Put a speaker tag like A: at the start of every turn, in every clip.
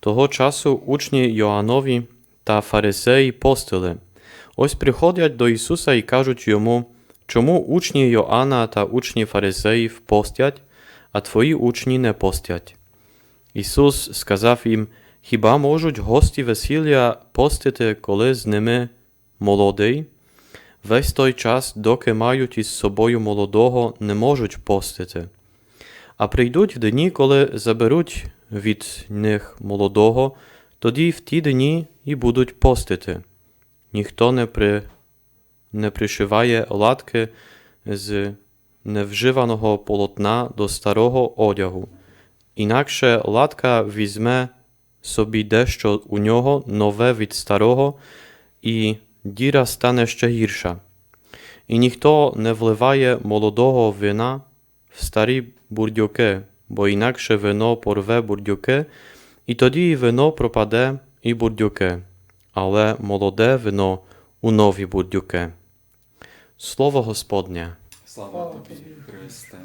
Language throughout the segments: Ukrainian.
A: Того часу учні Йоаннові та фарисеї постили. Ось приходять до Ісуса і кажуть йому, чому учні Йоанна та учні фарисеїв постять, а твої учні не постять. Ісус сказав їм, хіба можуть гості весілля постити, коли з ними молодий? Весь той час, доки мають із собою молодого, не можуть постити. А прийдуть дні, коли заберуть від них молодого, тоді в ті дні і будуть постити. Ніхто не, при... не пришиває латки з невживаного полотна до старого одягу. Інакше латка візьме собі дещо у нього нове від старого, і діра стане ще гірша. І ніхто не вливає молодого вина в старі бурдюки, бо інакше вино порве бурдюки, і тоді і вино пропаде, і бурдюки, але молоде вино у нові бурдюки. Слово Господнє.
B: Слава тобі, Христе.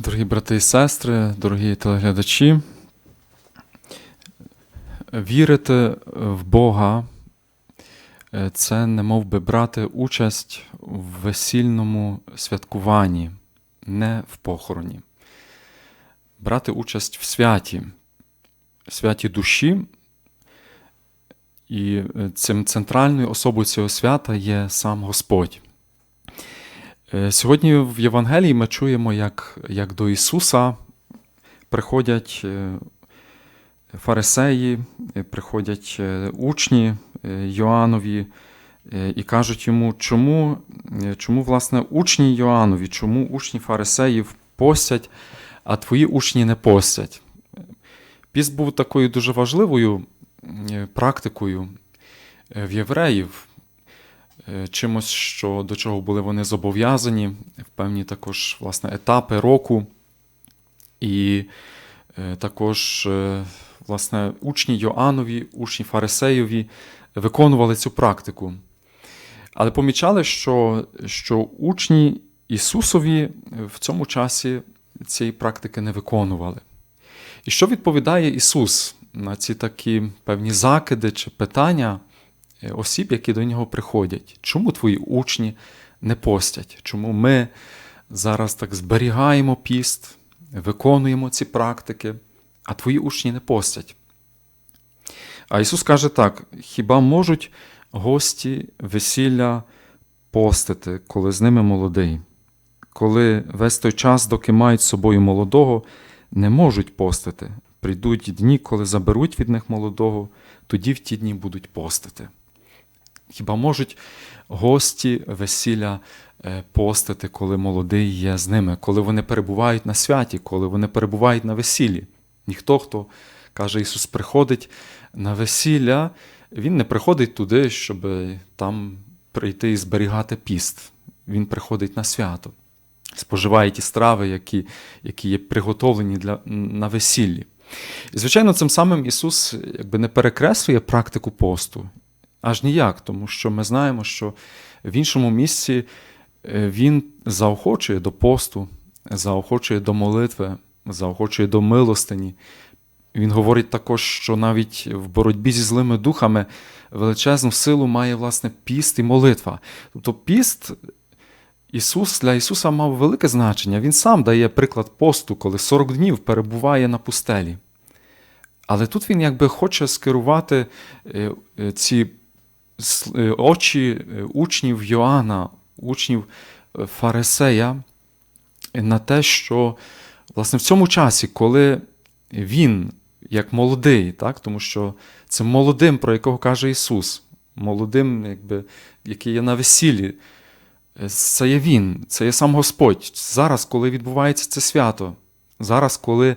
B: Дорогі брати і сестри, дорогі телеглядачі, вірити в Бога це не мов би брати участь в весільному святкуванні, не в похороні. Брати участь в святі, святі душі. І е, цим центральною особою цього свята є сам Господь. Е, Сьогодні в Євангелії ми чуємо, як, як до Ісуса приходять е, фарисеї, е, приходять е, учні е, Йоанові і кажуть йому, чому, чому власне, учні Йоанові, чому учні фарисеїв постять, а твої учні не постять. Піст був такою дуже важливою практикою в євреїв, чимось, що, до чого були вони зобов'язані в певні також власне, етапи року. І також власне, учні Йоанові, учні Фарисеєві виконували цю практику. Але помічали, що, що учні Ісусові в цьому часі цієї практики не виконували. І що відповідає Ісус на ці такі певні закиди чи питання е, осіб, які до нього приходять? Чому твої учні не постять? Чому ми зараз так зберігаємо піст, виконуємо ці практики, а твої учні не постять? А Ісус каже так: хіба можуть гості весілля постити, коли з ними молодий? Коли весь той час, доки мають з собою молодого, не можуть постити. Прийдуть дні, коли заберуть від них молодого, тоді в ті дні будуть постити. Хіба можуть гості весілля е, постити, коли молодий є з ними, коли вони перебувають на святі, коли вони перебувають на весіллі? Ніхто, хто каже, Ісус приходить на весілля, Він не приходить туди, щоб там прийти і зберігати піст. Він приходить на свято, споживає ті страви, які, які є приготовлені для, на весіллі. І, звичайно, цим самим Ісус якби не перекреслює практику посту. Аж ніяк, тому що ми знаємо, що в іншому місці е, Він заохочує до посту, заохочує до молитви, заохочує до милостині. Він говорить також, що навіть в боротьбі зі злими духами величезну силу має власне піст і молитва. Тобто піст Ісус для Ісуса мав велике значення. Він сам дає приклад посту, коли 40 днів перебуває на пустелі. Але тут він якби хоче скерувати е, е, ці е, очі учнів Йоанна, учнів Фарисея на те, що власне в цьому часі, коли він, як молодий, так, тому що це молодим, про якого каже Ісус, молодим, якби, який є на весіллі, е, це є Він, це є сам Господь. Зараз, коли відбувається це свято, зараз, коли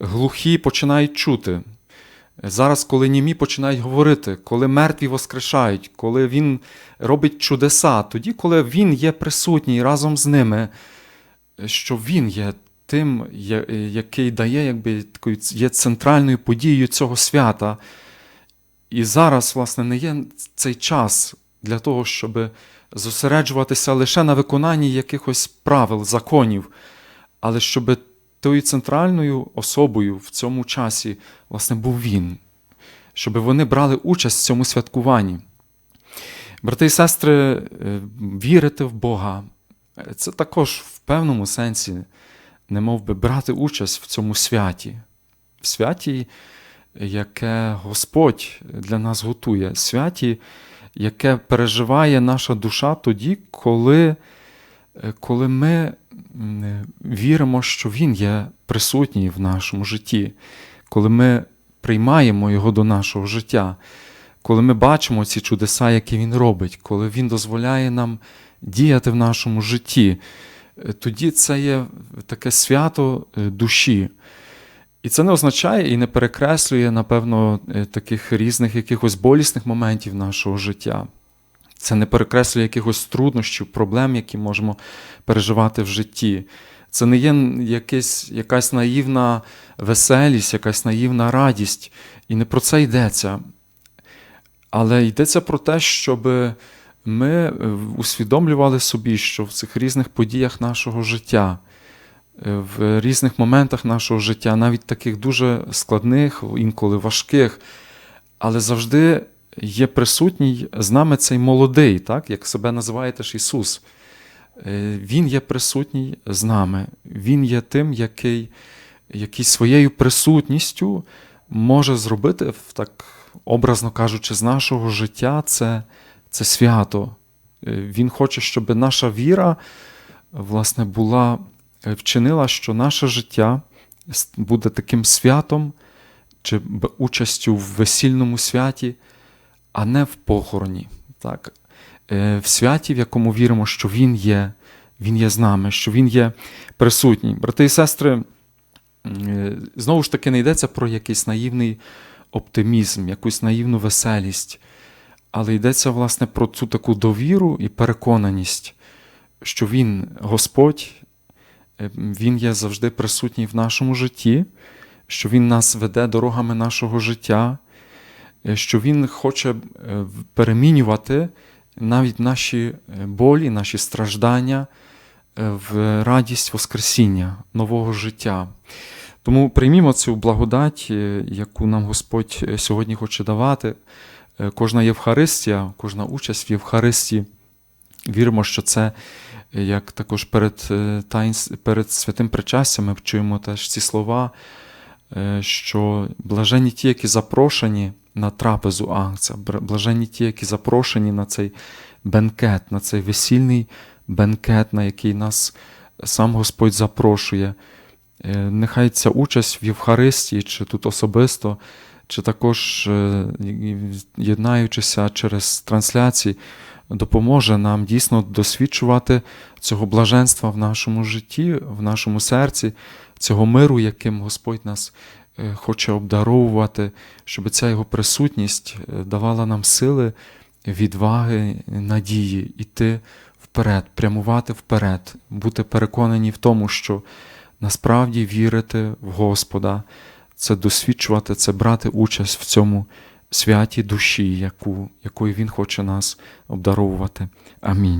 B: глухі починають чути, зараз, коли німі починають говорити, коли мертві воскрешають, коли Він робить чудеса, тоді, коли Він є присутній разом з ними, що Він є тим, який дає, якби такою є центральною подією цього свята. І зараз, власне, не є цей час для того, щоб зосереджуватися лише на виконанні якихось правил, законів, але щоб тою центральною особою в цьому часі, власне, був він, щоб вони брали участь в цьому святкуванні. Брати і сестри, е, вірити в Бога е, це також в певному сенсі, не би, брати участь в цьому святі, в святі, яке Господь для нас готує, святі, яке переживає наша душа тоді, коли, коли ми віримо, що Він є присутній в нашому житті, коли ми приймаємо Його до нашого життя, коли ми бачимо ці чудеса, які Він робить, коли Він дозволяє нам діяти в нашому житті, тоді це є таке свято е, душі. І це не означає і не перекреслює, напевно, е, таких різних якихось болісних моментів нашого життя. Це не перекреслює якихось труднощів, проблем, які можемо переживати в житті. Це не є якась, якась наївна веселість, якась наївна радість. І не про це йдеться. Але йдеться про те, щоб ми е, усвідомлювали собі, що в цих різних подіях нашого життя, е, в різних моментах нашого життя, навіть таких дуже складних, інколи важких, але завжди є присутній з нами цей молодий, так, як себе називає теж Ісус. Е, Він є присутній з нами. Він є тим, який, який своєю присутністю може зробити, так образно кажучи, з нашого життя це, це свято. Е, Він хоче, щоб наша віра власне, була, е, вчинила, що наше життя буде таким святом чи участю в весільному святі, а не в похороні. Так? Е, В святі, в якому віримо, що Він є, Він є з нами, що Він є присутній. Брати і сестри, знову ж таки, не йдеться про якийсь наївний оптимізм, якусь наївну веселість, але йдеться, власне, про цю таку довіру і переконаність, що Він Господь, е, Він є завжди присутній в нашому житті, що Він нас веде дорогами нашого життя, е, що Він хоче е, перемінювати навіть наші болі, наші страждання в радість Воскресіння, нового життя. Тому приймімо цю благодать, е, яку нам Господь е, сьогодні хоче давати. Е, Кожна Євхаристія, кожна участь в Євхаристії. Віримо, що це як також перед, перед святим причастям ми чуємо теж ці слова, що блаженні ті, які запрошені на трапезу Агнця, блаженні ті, які запрошені на цей бенкет, на цей весільний бенкет, на який нас сам Господь запрошує. Е, Нехай ця участь в Євхаристії, чи тут особисто, чи також е, єднаючися через трансляції, допоможе нам дійсно досвідчувати цього блаженства в нашому житті, в нашому серці, цього миру, яким Господь нас е, хоче обдаровувати, щоб ця його присутність давала нам сили, відваги, надії йти вперед, прямувати вперед, бути переконані в тому, що насправді вірити в Господа, це досвідчувати, це брати участь в цьому святі душі, яку, якою Він хоче нас обдаровувати. Амінь.